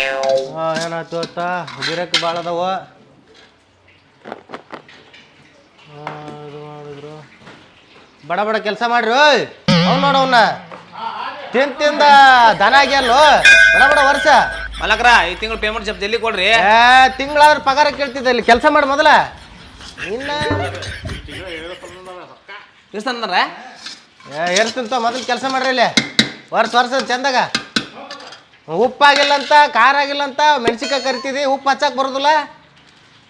ಏನಾಯ್ತು ಅತ್ತ? ಗಿರಕ್ಕೆ ಭಾಳ ಅದಾವ. ಆ, ಇದು ಮಾಡಿದ್ರು. ಬಡ ಬಡ ಕೆಲಸ ಮಾಡ್ರಿ ಓಯ್. ಅವ್ನು ನೋಡವನ್ನ ಅವನ್ನ ತಿಂದ ದನ ಆಗ್ಯಲ್ಲೋ. ಬಡ ಬಡ ವರ್ಷ. ಮಲಕ್ರ ಈ ತಿಂಗಳು ಪೇಮೆಂಟ್ ಸ್ವಲ್ಪ ಜಲ್ದಿ ಕೊಡ್ರಿ? ಏ ತಿಂಗಳಾದ್ರೆ ಪಗಾರ ಕೇಳ್ತಿದ್ದೆ ಇಲ್ಲಿ. ಕೆಲಸ ಮಾಡಿ ಮೊದಲ. ಇನ್ನ ಅಂದಾರ ಏರ್ತಿಂತ ಮೊದಲು ಕೆಲಸ ಮಾಡ್ರಿ ಇಲ್ಲಿ. ವರ್ಷ ವರ್ಷ ಚಂದಾಗ. ಉಪ್ಪಾಗಿಲ್ಲ ಅಂತ ಖಾರ ಆಗಿಲ್ಲ ಅಂತ ಮೆಣಸಿನ್ಕಾಯಿ ಕರಿತಿದ್ದಿ ಉಪ್ಪು ಹಚ್ಚಕ್ ಬರೋದಿಲ್ಲ.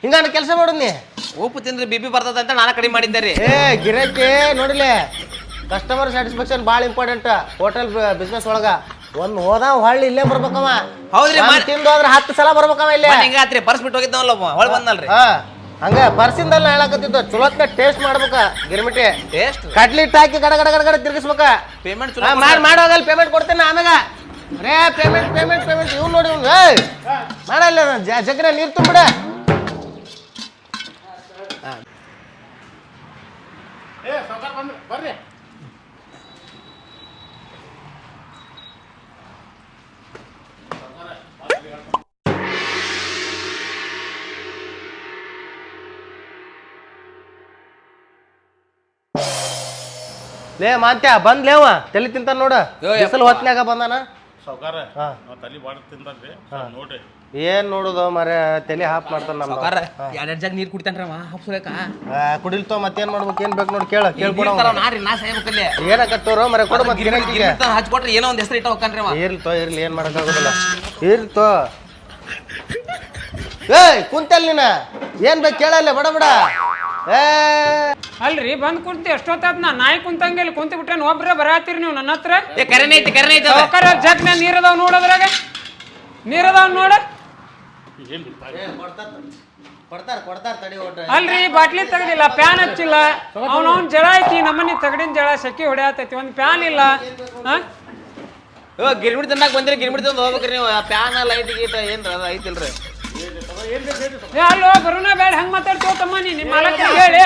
ಹಿಂಗಾನ ಕೆಲಸ ಮಾಡು ನೀ. ಉಪ್ಪು ತಿಂದ್ರೆ ಬಿಬಿ ಬರ್ತದ ಅಂತ ನಾನು ಕಡಿಮೆ ಮಾಡಿದ್ದೆ ರೀ ಏ ಗಿರಾಕಿ ನೋಡಿಲಿ? ಕಸ್ಟಮರ್ ಸ್ಯಾಟಿಸ್ಫ್ಯಾಕ್ಷನ್ ಭಾಳ ಇಂಪಾರ್ಟೆಂಟ್ ಹೋಟೆಲ್ ಬಿಸ್ನೆಸ್ ಒಳಗ. ಒಂದ್ ಹೋದ ಹೊಳ್ಳಿ ಇಲ್ಲೇ ಬರ್ಬೇಕವ. ಹೌದ್ರಿ, ತಿಂದು ಹೋದ್ರೆ ಹತ್ತು ಸಲ ಬರ್ಬೇಕವ ಇಲ್ಲೇ. ಹಿಂಗಾತ್ರಿ ಪರ್ಸ್ ಬಿಟ್ಟು ಹೋಗಿದ್ದವಲ್ಲ ಹೊಳ್ ಬಂದಲ್ರಿ. ಹಂಗ ಪರ್ಸಿಂದಲ್ಲ ಹೇಳಕತ್ತಿದ್ದ ಚಲೋತ್ನ ಟೇಸ್ಟ್ ಮಾಡ್ಬೇಕ ಗಿರ್ಮಿಟಿ. ಟೇಸ್ಟ್ ಕಡ್ಲಿ ಹಾಕಿ ಗಡ ಗಡ ಗಡ ಗಡ ತಿರ್ಗಿಸ್ಬೇಕ. ಪೇಮೆಂಟ್ ಮಾಡಿ ಪೇಮೆಂಟ್ ಕೊಡ್ತೇನೆ ಆಮ್ಯಾಗ. ರೇ ಪೇಮೆಂಟ್ ಪೇಮೆಂಟ್ ಪೇಮೆಂಟ್ ಇವ್ ನೋಡಿ ಇವ್ನು ಏಯ್! ಮಾಡಲ್ಲ ಜಗ್ರ ನೀರು ತುಂಬಿಡ. ಲೇ ಮಾಂತ್ಯ ಬಂದ್ ತಲಿ ತಲೆ ತಿಂತಾನ ನೋಡ. ಬಿಸಿಲು ಹೊತ್ನ್ಯಾಗ ಬಂದಾನ. ಸಾವ್ಕಾರ ಹಾ. ನಾವ್ ತಲಿ ಬಾಳ ತಿಂದಲ್ರಿ ನೋಡ್ರಿ. ಏನ್ ನೋಡುದು ಮರ ತಲೆ ಹಾಪ್ ಮಾಡ್ತಾನ ನಮ್ಮ ಸಾವ್ಕಾರ ಎರಡೆರಡು ಜಾಗ ನೀರು ಕುಡಿತಾನ್ರಿ ಅವ ಹಪ್ಸೋಕ ಕುಡಿಲ್ತೋ ಮತ್ತೇನ್ ಮಾಡ್ಬೇಕು ಏನ್ ಬೇಕು ನೋಡಿ ಕೇಳ ಕೇಳ್ಕೊಡ ನಾರಿ ನಾ ಸಾಯ್ಬೇಕಲ್ಲಿ ಏನಕತ್ತೋರು ಮರ ಕೊಡು ಮತ್ತೆ ಗಿರಾಕಿಗೆ ಹಚ್ಕೊಟ್ರೆ ಏನೋ ಒಂದ್ ಹೆಸರು ಇಟ್ಟ ಹೋಗ್ತಾನ್ರಿ ಅವ. ಇರ್ಲ್ತೋ ಇರ್ಲಿ ಏನ್ ಮಾಡಕ್ಕಾಗೋದಿಲ್ಲ. ಇರ್ತೋ ಏಯ್ ಕುಂತಲ್ ನೀನ. ಏನ್ ಬೇಕು ಕೇಳಲ್ಲ ಬಡ ಬಡ. ಏ ಅಲ್ರಿ ಬಂದ್ ಕುಂತಿ ಎಷ್ಟೊತ್ತಾದ್ ನಾ ನಾಯಿ ಕುಂತಂಗಿಲ್ಲ ಕುಂತಿ ಬಿಟ್ರೆ ಒಬ್ರೇ ಬರಾತಿರಿ ನೀವು ನನ್ನ ಹತ್ರ? ಏ ಕರೆನೇ ಐತಿ ಕರೆನೇ ಐತಿ ಅದ ಸಾವ್ಕಾರ ಜಗ್ ಮ್ಯಾಗ ನೀರದಾವ್ ನೋಡೋದ್ರಾಗ ನೀರದಾವ್ ನೋಡ. ಕೊಡ್ತಾರ ಕೊಡ್ತಾರ ತಡಿ ಒಟ್ಟು ಅಲ್ರಿ ಬಾಟ್ಲಿ ತೆಗ್ದಿಲ್ಲ ಪ್ಯಾನ್ ಹಚ್ಚಿಲ್ಲ. ಅವ್ನವ್ನ ಜಳ ಐತಿ ನಮ್ಮನಿ ತಗಡಿನ ಜಳ ಸೆಕೆ ಹೊಡ್ಯಾತೈತಿ ಒಂದ್ ಪ್ಯಾನ್ ಇಲ್ಲ. ಹಾ? ಗಿರ್ಮಿಟ್ ಗಿರ್ಮಿಡ್ ಬಂದಿರಿ ಗಿರ್ಮಿಟ್ ತಂದು ಹೋಗ್ಬೇಕ್ರಿ ನೀವು. ಪ್ಯಾನ್ ಲೈಟ್ ಗೀಟ ಏನ್ರ ಅದ ಐತಿಲ್ರಿ. ಏ ಅಲ್ಲೋ ಗುರುನ ಬೇಡ ಹಂಗ ಮಾತಾಡ್ತೀವ ತಮ್ಮ ನೀ ನಿಮ್ಮ ಮಾಲಕರಿಗೆ ಹೇಳಿ.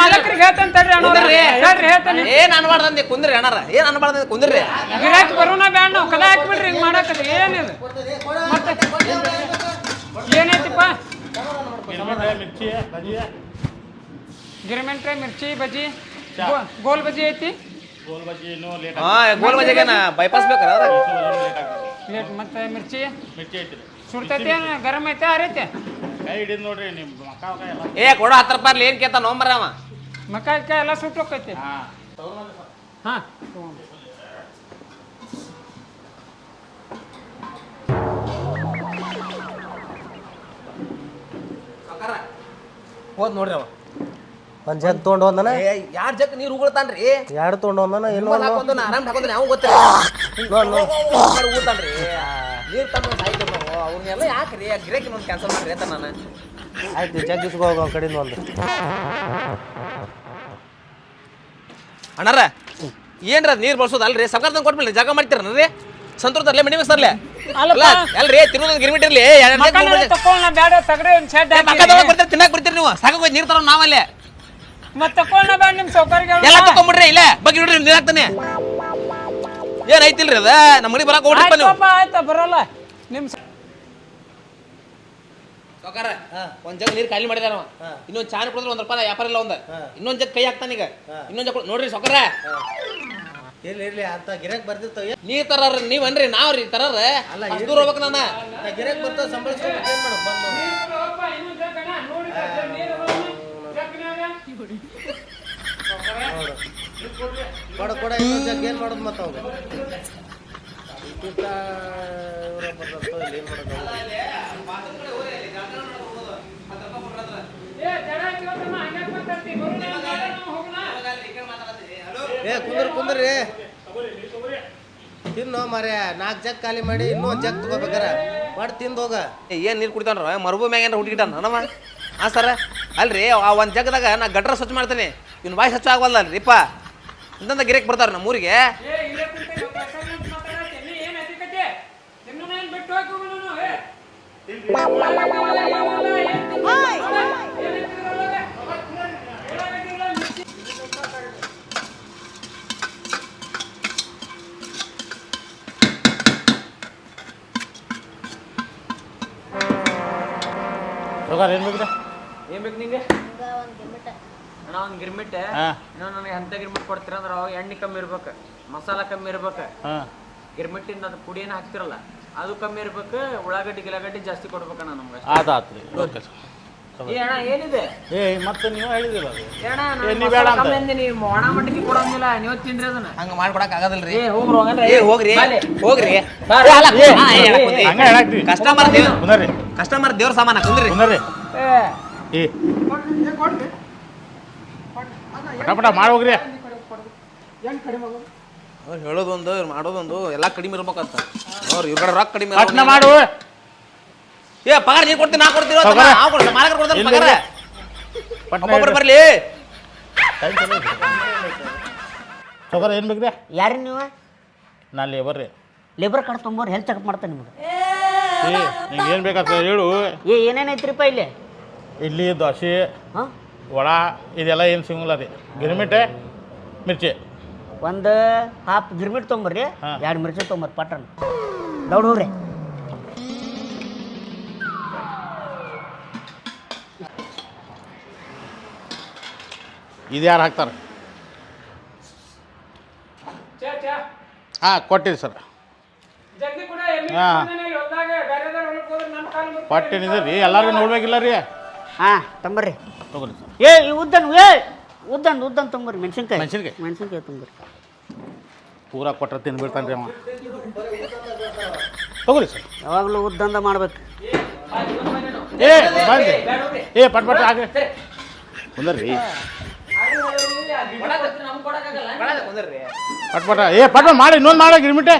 ಮಾಲಕರಿಗೆ ಹೇಳ್ತಾನೆ ತಡ್ರಿ ಅಣ್ಣ ಕುಂದ್ರಿ. ಹೇಳ್ರಿ ಹೇಳ್ತಾನೆ. ಏನ್ ಅನ್ಬಾರ್ದಂದೆ ಕುಂದ್ರಿ ಅಣ್ಣಾರ ಏನ್ ಅನ್ಬಾರ್ದಂದೆ ಕುಂದ್ರಿ. ಗಿರಾಕ್ ಬರೋಣ ಬೇಡ ನಾವು ಕದ ಹಾಕ್ಬಿಡ್ರಿ ಹಿಂಗ್ ಮಾಡಕತ್ರಿ ಏನಿದು ಮತ್ತೆ? ಏನೈತಿಪ್ಪ ಮಿರ್ಚಿ ಬಜಿ ಗಿರಿಮೆಂಟ್ರೆ ಮಿರ್ಚಿ ಬಜ್ಜಿ ಗೋಲ್ ಬಜ್ಜಿ ಐತಿ? ಗೋಲ್ ಬಜಿ ಇನ್ನೂ ಲೇಟ್ ಹಾ ಗೋಲ್ ಬಜ್ಜಿಗೆ ಬೈಪಾಸ್ ಬೇಕಾರ ಲೇಟ್ ಮತ್ತೆ ಮಿರ್ಚಿ? ಮಿರ್ಚಿ ಐತ್ರಿ. ಸುಡ್ತೈತಿ ಗರಂ ಐತೆ ಅರೈತೆ ಕೈ ಹಿಡಿದ್ ನೋಡ್ರಿ ನಿಮ್ ಮಕ್ಕ ಮಕ್ಕ ಎಲ್ಲ. ಏ ಕೊಡೋ ಹತ್ತು ರೂಪಾಯಿ ಏನ್ ಕೇತ ನೋಂಬರ ಅವ? ಮಕ್ಕ ಕೈ ಎಲ್ಲ ಸುಟ್ಟು ಹಾ ಹೋದ್ ನೋಡ್ರಿ ಅವ. ಒಂದ್ ಜಗ್ ತೊಗೊಂಡು ಒಂದನ ಯಾರ್ ಜಗ್ ನೀರು ಉಗುಳ್ತಾನ್ರಿ? ಎರಡು ತೊಗೊಂಡು ಒಂದನ ಏನು ಇನ್ನೊಂದು ಹಾಕೊಂದು ನಾ ಆರಾಮ್ ಹಾಕೊಂದು ನಾವು ಗೊತ್ತಿಲ್ಲ ನೀರ್ ತಂದು ಸಾಯ್ತು ನಾವು ಯಾಕೆ ರೀ? ಗಿರಾಕಿ ಒಂದು ಕ್ಯಾನ್ಸಲ್ ಮಾಡ್ರಿ ಅಂತ ನಾನು? ಆಯ್ತು ಜಗ್ ಇಸ್ಕೋ ಹೋಗೋ ಕಡೆಯಿಂದ ಒಂದು. ಅಣ್ಣಾರ ಏನ್ರ ನೀರ್ ಬಳಸೋದು ಅಲ್ರಿ? ಸರ್ಕಾರದಂಗೆ ಕೊಟ್ಬಿಡ್ರಿ ಜಾಗ ಮಾಡ್ತೀರನ್ರಿ ಸಂತೂರ್ ತರ್ಲೆ ಮಣಿ ಸರ್ಲೆ. ಅಲ್ಲ ಅಲ್ರಿ ತಿರುವುದು ಗಿರ್ಮಿಟ್ ಇರ್ಲಿ. ಬೇಡ ತಗಡೆ ಒಂದ್ ಶೆಡ್ ಬರ್ತೀರಿ ತಿನ್ನಕ್ ಬರ್ತೀರಿ ನೀವು? ಸಾಕಾಗೋಯ್ತು ನೀರ್ ತರೋ ನಾವಲ್ಲೇ. ಮತ್ತೆ ತಕೊಂಡ ಬೇಡ ನಿಮ್ಮ ಸೌಕರ್ಯ ಎಲ್ಲ ತಕೊಂಡ್ಬಿಡ್ರಿ ಇಲ್ಲ ಬಗ್ಗೆ ನೋಡ್ರಿ ನೀರ್ ಹಾಕ್ತಾನೆ. ಏನ್ ಐತಿಲ್ರಿ ಅದ? ನಮ್ಮ ಮನಿ ಬರಕ್ ಹೋಗ್ರಿಪ್ಪ ನೀವು ಆಯ್ತ ಬರಲ್ಲ. ನಿಮ್ ಸ- ಸಾವ್ಕಾರ ಒಂದ್ ಜಗ್ ನೀರ್ ಖಾಲಿ ಮಾಡಿದಾರ ಇನ್ನೊಂದ್ ಚಾನ್ ಕುಡಿದ್ರೆ ಒಂದ್ ರೂಪಾಯಿ ವ್ಯಾಪಾರ ಇಲ್ಲ ಒಂದ್ ಇನ್ನೊಂದ್ ಜಗ್ ಕೈ ಹಾಕ್ತಾನ ಈಗ. ಇನ್ನೊಂದ್ ಜಗ್ ನೋಡ್ರಿ ಸೊಕರ ಇರ್ಲಿ ಇರ್ಲಿ ಅಂತ ಗಿರಕ್ ಬರ್ತಿರ್ತಾವ ನೀರ್ ತರಾರ ನೀವನ್ರಿ ನಾವ್ರಿ ತರಾರ. ಅಲ್ಲ ದೂರ ಹೋಗ್ಬೇಕು ನಾನು. ಗಿರಕ್ ಬರ್ತಾವ ಸಂಬಳಿಸ್ಕೊಂಡು ಏನ್ ಮಾಡೋದು ಬಂದು ಕೊಡ ಕೊಡ ಇನ್ನೊಂದ್ ಜಗ್ ಏನ್ ಮಾಡೋದು ಮತ್ತೆ ಅವಾಗ. ಇಲ್ಲಿ ಏನ್ ಮಾಡೋದು? ಏ ಕುಂದ್ರ ಕುಂದ್ರಿ ತಿನ್ನು ಮರ್ಯ ನಾಲ್ಕು ಜಗ್ ಖಾಲಿ ಮಾಡಿ ಇನ್ನೂ ಒಂದು ಜಗ್ ತಗೋಬೇಕಾರ ಮಾಡಿ ತಿಂದು ಹೋಗ ಏ, ಏನ್ ನೀರ್ ಕುಡಿತಾನ್ರ ಮರುಭೂ ಮ್ಯಾಗ ಏನಾರ ಹುಡುಗಿಟ್ಟ ನಮ್ಮ ಹಾ ಸರ ಅಲ್ರಿ ಆ ಒಂದು ಜಗದಾಗ ನಾ ಗಟ್ರ ಸ್ವಚ್ಛ ಮಾಡ್ತೇನೆ ಇವ್ನ ಬಾಯಿ ಸ್ವಚ್ಛ ಆಗವಲ್ಲಲ್ರಿಪ್ಪ ಇಂದ ಗಿರಕ್ ಬರ್ತಾರ ನಮ್ಮ ಊರಿಗೆ ಸೌಕಾರ ಏನು ಬೇಕ್ರಿ ಏನ್ ಬೇಕು ನಿಂಗೆ? ಅಣ್ಣ ಒಂದು ಗಿರ್ಮಿಟ್. ಹಾಂ. ಇನ್ನೂ ನನಗೆ ಎಂತ ಗಿರ್ಮಿಟ್ ಕೊಡ್ತೀರ ಅಂದ್ರೆ ಅವಾಗ ಎಣ್ಣೆ ಕಮ್ಮಿ ಇರ್ಬೇಕು ಮಸಾಲ ಕಮ್ಮಿ ಇರ್ಬೇಕು. ಹಾಂ. ಗಿರ್ಮಿಟ್ಟಿಂದ ಅದು ಪುಡಿ ಏನು ಹಾಕ್ತಿರಲ್ಲ ಅದು ಕಮ್ಮಿ ಇರ್ಬೇಕು ಉಳ್ಳಾಗಡ್ಡಿ ಗಿಲಾಗಡ್ಡಿ ಜಾಸ್ತಿ ಕೊಡ್ಬೇಕಣ್ಣ ನಮ್ಗೆ ರೀ ಓಕೆ ಏ ಅಣ್ಣ ಏನಿದೆ? ಏ ಮತ್ತೆ ನೀವು ಹೇಳಿದಿಲ್ಲ ಅದು. ಏ ಅಣ್ಣ ನಾನು ಏ, ನೀ ಮಸಾಲ ಬೇಡ ಅಂತ. ಕಮ್ಮಿ ಅಂದಿನಿ ಒಣ ಮಟ್ಟಿಗೆ ಕೊಡಂಗಿಲ್ಲ ನೀವು ತಿನ್ರಿ ಅದನ್ನ. ಹಂಗ ಮಾಡ್ಕೊಡಕ್ ಆಗದಲ್ರಿ. ಏ ಹೋಗ್ರು ಏ ಹೋಗ್ರಿ. ಬಾಲೆ. ಹೋಗ್ರಿ. ಹಂಗೆ ಕಸ್ಟಮರ್ ದೇವ್ ಕುಂದರ್ರಿ ಕಸ್ಟಮರ್ ದೇವ್ರ ಸಾಮಾನ ಕುಂದ್ರಿ. ಕುಂದರ್ರಿ ಏ. ಪಟ ಪಟ ಮಾಡಿ ಹೋಗ್ರಿ. ಅವ್ರು ಹೇಳೋದೊಂದು ಇವ್ರು ಮಾಡೋದೊಂದು ಎಲ್ಲ ಕಡಿಮೆ ಇರ್ಬೇಕಂತ. ಅವ್ರು ಇವ್ರ ಕಡೆ ರೊಕ್ಕ ಕಡಿಮೆ ಪಟ್ನ. ಮಾಡು. ಏ ಪಗಾರ ನೀ ಕೊಡ್ತೀನಿ ನಾ ಕೊಡ್ತೀವಿ ಸಾವ್ಕಾರ. ನಾವು ಕೊಡ್ತೀನಿ ಮಾಲಕರು ಕೊಡ್ತಾರೆ ಇಲ್ಲ, ಪಗಾರ? ಇಲ್ಲ. ಪಟ್ನ ಒಬ್ಬೊಬ್ರು ಬರ್ಲಿ. ಸೌಕಾರ ಏನು ಬೇಕ್ರಿ? ಯಾರು ನೀವು? ನಾನು ಲೇಬರ್ ರೀ. ಲೇಬರ್ ಕಾರ್ಡ್ ತೊಂಬರ್ ಹೆಲ್ತ್ ಚೆಕಪ್ ಮಾಡ್ತಾನೆ ನಿಮ್ಗೆ. ಏ ನಿಂಗೆ ಏನು ಬೇಕಂತ ಹೇಳು. ಏ ಏನೇನೈತ್ರಿಪ್ಪ ಇಲ್ಲಿ? ಇಡ್ಲಿ ದೋಸೆ ಹಾಂ? ವಡ ಇದೆಲ್ಲ ಏನು ಸಿಗಲ್ಲ ರೀ. ಗಿರ್ಮಿಟೆ ಮಿರ್ಚಿ. ಒಂದು ಹಾಫ್ ಗಿರ್ಮಿಟ್ ತೊಂಬರ್ರಿ ಹಾ. ಎರಡು ಮಿರ್ಚಿ ತೊಂಬರ್ ಪಟ್ರನ್. ದೌಡ್ ಹೋಗ್ರಿ. ಇದು ಯಾರು ಹಾಕ್ತಾರೆ? ಚಾ ಚಾ ಹಾಂ ಕೊಟ್ಟಿರಿ ಸರ್. ಹಾಂ. ಕೊಟ್ಟಿನಿದೆ ರೀ ಎಲ್ಲರೂ ನೋಡ್ಬೇಕಿಲ್ಲ ರೀ. ಹಾಂ ತಂಬರ್ರಿ. ತಗೋರಿ ಸರ್. ಏ ಈ ಉದ್ದನ್ ಏ ಉದ್ದನ್ ಉದ್ದನ್ ತಂಬರ್ರಿ ಮೆಣಸಿನ್ಕಾಯಿ. ಮೆಣಸಿನ್ಕಾಯಿ. ಮೆಣಸಿನ್ಕಾಯಿ ತಂಬರ್ರಿ. ಪೂರ ಕೊಟ್ರೆ ತಿನ್ಬಿಡ್ತಾನೆ ರೀ ಅವ. ತಗೋರಿ ಸರ್. ಯಾವಾಗಲೂ ಉದ್ದಂದ ಮಾಡ್ಬೇಕು. ಏ ಬಂದ್ರಿ. ಏ ಪಟ್ ಪಟ್ ಆಗ್ರಿ. ಕುಂದ್ರಿ ಪಟ್ ಪಟ ಏ ಪಟ್ ಪಟ್ ಮಾಡಿ ಇನ್ನೊಂದು ಮಾಡ ಗಿರ್ಮಿಟೆ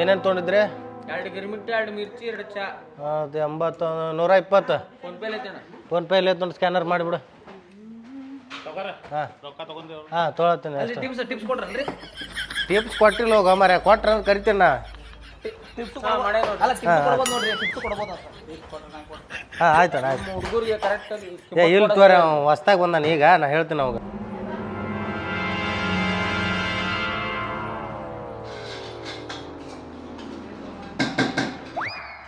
ಏನೇನು ತೊಗೊಂಡಿದ್ರೆ? ಎರಡು ಗಿರ್ಮಿಟ್ ಎರಡು ಮಿರ್ಚಿ ಎರಡು ಚಾ. ಅದೇ ಎಂಬತ್ತು ನೂರ ಇಪ್ಪತ್ತು. ಫೋನ್ ಪೇ ಐತಣ್ಣ ಫೋನ್ಪೇ ಇಲ್ಲ ತೊಗೊಂಡು ಸ್ಕ್ಯಾನರ್ ಮಾಡಿಬಿಡು. ಹಾಂ. ಹಾಂ ತೊಗೊಳತ್ತೀನಿ ಅಲ್ಲಿ ಟಿಪ್ಸ್ ಟಿಪ್ಸ್ ಕೊಡ್ರನ್ರಿ ಟಿಪ್ಸ್ ಕೊಟ್ಟಿಲ್ಲ ಹೋಗ ಮರ ಕೊಟ್ರ ಅಂತ ಕರಿತೀನಿ ನಾ. ಟಿಪ್ಸ್ ಅಲ್ಲ ಹಾಂ ಆಯ್ತು ಆಯ್ತು ಕರೆಕ್ಟ್ ಏ ಇಲ್ಲಿ ತೋರಿ ಬಂದಾನ ಈಗ ನಾ ಹೇಳ್ತೀನಿ ಅವಾಗ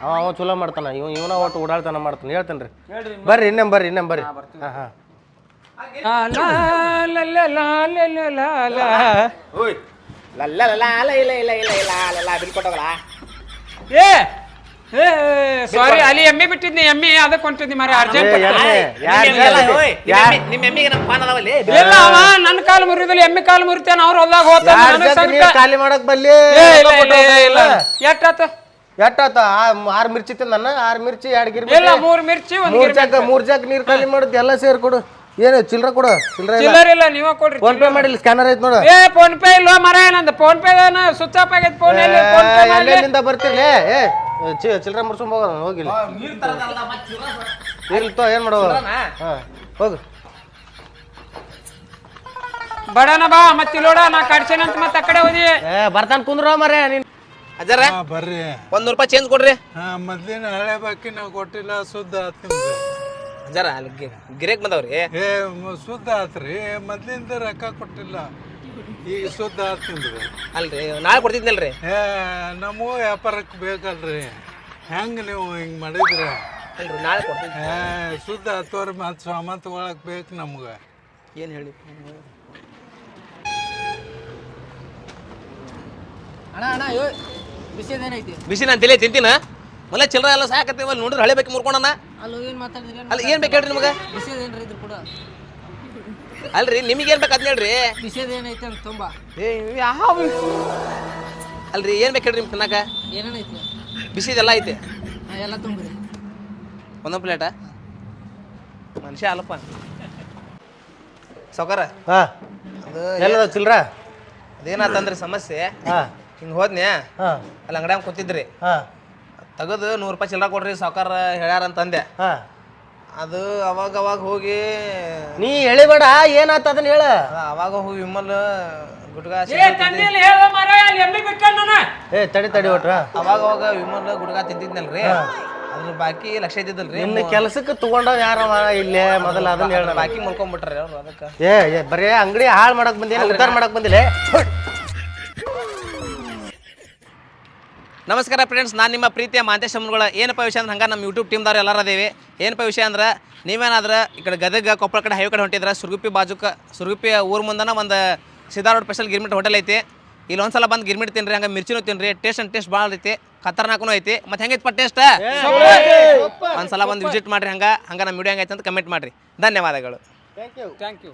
ಅವ ಅವ ಚಲೋ ಮಾಡ್ತಾನ ಇವ್ ಇವನ ಒಟ್ಟು ಓಡಾಡ್ತಾನ ಮಾಡ್ತಾನೆ ಹೇಳ್ತೇನೆ ರೀ ಬರ್ರಿ ಇನ್ನೇನು ಬರ್ರಿ ಇನ್ನ ಬರ್ರಿ ಹಾಂ ಹಾಂ ಬಿಲ್ ಕೊಟ್ಟೋಗಲ್ಲ ಏ ಸಾರಿ ಅಲ್ಲಿ ಎಮ್ಮೆ ಬಿಟ್ಟಿದ್ನಿ ಎಮ್ಮೆ ಅದಕ್ಕೆ ಹೊಂಟಿದ್ನಿ ಮರ ಅರ್ಜೆಂಟ್ ನಿಮ್ಮ ಎಮ್ಮಿಗೆ ಪಾನ್ ಅದಾವಲ್ಲಿ? ಇಲ್ಲ ಅವ ನನ್ನ ಕಾಲು ಮುರಿದಿಲ್ಲ ಎಮ್ಮೆ ಕಾಲು ಮುರಿತೇನೆ ಅವ್ರು ಹೊಲ್ದಾಗ ಹೋಗ್ತಾನ. ಖಾಲಿ ಮಾಡಕ್ ಬಲ್ಲಿ ಇಲ್ಲ ಇಲ್ಲ ಇಲ್ಲ, ಇಲ್ಲ. ಎಷ್ಟಾತ ಎಷ್ಟಾತ ಆರು ಮಿರ್ಚಿ ತಿನ್ನ ಆರು ಮಿರ್ಚಿ ಎರಡು ಗಿರ್ಮಿ ಇಲ್ಲ ಮೂರ್ ಮಿರ್ಚಿ ಒಂದು ಮೂರ್. ಜಾಗ ಮೂರ್ ಜಾಗ ನೀರ್ ಖಾಲಿ ಮಾಡುದು ಎಲ್ಲ ಸೇರ್ ಕೊಡು ಏನು ಚಿಲ್ಲರೆ ಕೊಡು ಚಿಲ್ಲರೆ ಇಲ್ಲ. ಚಿಲ್ಲರ್ ಇಲ್ಲ ನೀವ ಕೊಡ್ರಿ ಫೋನ್ ಪೇ ಮಾಡಿಲ್ಲ ಸ್ಕ್ಯಾನರ್ ಐತ್ ನೋಡು. ಏ ಫೋನ್ ಪೇ ಇಲ್ಲ ಮರ ನಂದು? ಫೋನ್ ಪೇ ಸ್ವಿಚ್ ಆಫ್ ಆಗೈತೆ ಫೋನ್ ಎಲ್ಲಿ ಫೋನ್ ಪೇ ಮಾಡ್ಲಿ. ಎಲ್ಲೆಲ್ಲಿಂದ ಬರ್ತಿರ್ಲಿ ಏ ಚಿ ನೀರ್ ಮುರ್ಸ್ಕೊಂಡ್ ಹೋಗೋಣ ಹೋಗಿಲ್ಲ. ಇರ್ಲಿ ತೋ ಏನು ಮಾಡೋ ಹಾ ಹೋಗು. ಬಡನ ಬಾ ಮತ್ತೆ ಇಲ್ಲೋಡ ನಾ ಕಡ್ಸೇನಂತ ಮತ್ತೆ ಆ ಕಡೆ ಹೋದಿ. ಏ ಬರ್ತಾನ ಕುಂದ್ರೋ ಮರೆ ನೀನ್. ಅಜ್ಜಾರ ಬರ್ರಿ. ಒಂದ್ ನೂರು ರೂಪಾಯಿ ಚೇಂಜ್ ಕೊಡ್ರಿ. ಹಾ ಮೊದ್ಲಿನ ಹಳೆ ಬಾಕಿ ನಾವು ಕೊಟ್ಟಿಲ್ಲ ಸುದ್ದ ಆತ್ ನಿಮ್ದು. ಅಜ್ಜಾರ ಅಲ್ಲಿ ಗಿ- ಗಿರೇಕ್ ಬಂದವ್ರಿ? ಏ ಮ- ಆತ್ರಿ. ಮೊದ್ಲಿಂದ ರೊಕ್ಕ ಕೊಟ್ಟಿಲ್ಲ. ಈ ಶುದ್ಧ ಆತ್ರಿ ಅಲ್ರಿ ನಾಳೆ ಕೊಡ್ತಿದ್ನಲ್ರಿ? ಏ ನಮಗೂ ವ್ಯಾಪಾರಕ್ಕೆ ಬೇಕಲ್ರಿ. ಹೆಂಗ್ ನೀವು ಹಿಂಗ್ ಮಾಡಿದ್ರೆ? ಅಲ್ರಿ ನಾಳೆ ಕೊಡ್ತೀನಿ ಏ ಶುದ್ಧ ಆತವ್ರಿ ಮತ್ತು ಸಾಮಾನು ತಗೊಳಕ್ ಬೇಕು ನಮ್ಗೆ. ಏನು ಹೇಳಿ? ಅಣ್ಣ ಅಣ್ಣ ಯೋ ಏನೈತಿ? ಬಿಸಿ ನಾನು ತಲೆ ತಿಂತೀನ? ಮಲ್ಲ ಚಿಲ್ಲರ ಎಲ್ಲ ಸಾಕತ್ತೇವ ನೋಡಿದ್ರೆ ಹಳೆ ಬೇಕು ಮುರ್ಕೊಂಡನ? ಅಲ್ಲಿ ಏನು ಮಾತಾಡಿದ್ರಿ ಅಲ್ಲ ಏನು ಬೇಕು ಹೇಳ್ರಿ ನಿಮಗೆ ಬಿಸಿದೇನ್ರಿ ಇದ್ರು ಕೂಡ? ಅಲ್ರಿ ನಿಮಗೆ ಏನು ಬೇಕು ಅದ್ನ ಹೇಳ್ರಿ ಬಿಸಿದೇನೈತಿ ಅಂತ ತುಂಬ. ಏ ಯಾವ ಅಲ್ರಿ ಏನು ಬೇಕು ಹೇಳ್ರಿ ನಿಮ್ ತಿನ್ನಕ ಏನೇನೈತೆ ಬಿಸಿದೆಲ್ಲ ಐತೆ? ಎಲ್ಲ ತುಂಬ್ರಿ. ಒಂದೊಂದು ಪ್ಲೇಟ? ಮನುಷ್ಯ ಅಲ್ಲಪ್ಪ. ಸೌಕರ ಹಾಂ. ಅದು ಎಲ್ಲದ ಚಿಲ್ರ? ಅದೇನಾತಂದ್ರೆ ಸಮಸ್ಯೆ? ಹಾಂ. ಹಿಂಗೆ ಹೋದ್ನ್ಯಾ? ಹಾಂ. ಅಲ್ಲಿ ಅಂಗಡ್ಯಾಗ ಕೂತಿದ್ರಿ? ಹಾ. ತೆಗೆದು ನೂರು ರೂಪಾಯಿ ಚಿಲ್ಲರ ಕೊಡ್ರಿ ಸಾವ್ಕಾರ ಹೇಳ್ಯಾರಂತಂದೆ ಹಾ. ಅದು ಅವಾಗ ಅವಾಗ ಹೋಗಿ ನೀ ಹೇಳಿಬೇಡ ಏನಾತ ಅದನ್ನ ಹೇಳ. ಅದ ಅವಾಗ ಹೋಗಿ ವಿಮಲ್ ಗುಟ್ಕ ಏ ತಡಿ ತಡಿ ಒಟ್ರ. ಅವಾಗ ಅವಾಗ ವಿಮಲ್ ಗುಟ್ಕ ತಿಂತಿದ್ನಲ್ರಿ ಅದ್ರ ಬಾಕಿ ಲಕ್ಷ ಇದ್ದಿದ್ದಲ್ರಿ. ನಿನ್ನ ಕೆಲಸಕ್ಕೆ ತಗೊಂಡವ್ ಯಾರ ಇಲ್ಲೇ ಮೊದಲ ಅದನ್ನ ಹೇಳ ಬಾಕಿ ಮುಳ್ಕೊಂಡ್ಬಿಟ್ರಿ ಅವ್ರು ಅದಕ್ಕೆ. ಏ ಏ, ಬರೇ ಅಂಗಡಿ ಹಾಳು ಮಾಡಕ್ ಬಂದಿಲ್ಲ ಉದ್ದಾರ ಮಾಡಕ್ ಬಂದಿಲ್ಲ. ನಮಸ್ಕಾರ ಫ್ರೆಂಡ್ಸ್ ನಾನು ನಿಮ್ಮ ಪ್ರೀತಿಯ ಮಾಂತೇಶ್ ಅಮ್ಮಗಳ ಏನಪ್ಪ ವಿಷಯ ಅಂದ್ರೆ ಹಂಗೆ ನಮ್ಮ ಯೂಟ್ಯೂಬ್ ಟೀಮ್ದವ್ರು ಎಲ್ಲರೂ ಅದೇವಿ. ಏನಪ್ಪ ವಿಷಯ ಅಂದ್ರೆ ನೀವೇನಾದ್ರೆ ಈ ಕಡೆ ಗದಗ ಕೊಪ್ಪಳ ಕಡೆ ಹೈವೇ ಕಡೆ ಹೊಂಟಿದ್ರೆ ಸುರ್ಗುಪ್ಪಿ ಬಾಜುಕ ಸುರುಗುಪ್ಪಿ ಊರ ಮುಂದನ ಒಂದು ರೋಡ್ ಸ್ಪೆಷಲ್ ಗಿರ್ಮಿಟ್ ಹೋಟೆಲ್ ಐತಿ. ಇಲ್ಲಿ ಒಂದ್ಸಲ ಬಂದು ಗಿರ್ಮಿಟ್ ತಿನ್ರಿ ಹಂಗೆ ಮಿರ್ಚಿನೂ ತಿನ್ರಿ ಟೇಸ್ಟ್ ಅಂಡ್ ಟೇಸ್ಟ್ ಭಾಳ ಐತಿ ಖತರ್ನಾಕೂ ಐತಿ. ಮತ್ತೆ ಹೆಂಗೈತಿ ಟೇಸ್ಟ್ ಒಂದ್ಸಲ ಬಂದು ವಿಸಿಟ್ ಮಾಡ್ರಿ ಹಂಗೆ ಹಂಗೆ ನಮ್ಮ ವಿಡಿಯೋ ಹೆಂಗೈತೆ ಅಂತ ಕಮೆಂಟ್ ಮಾಡ್ರಿ. ಧನ್ಯವಾದಗಳು. Thank you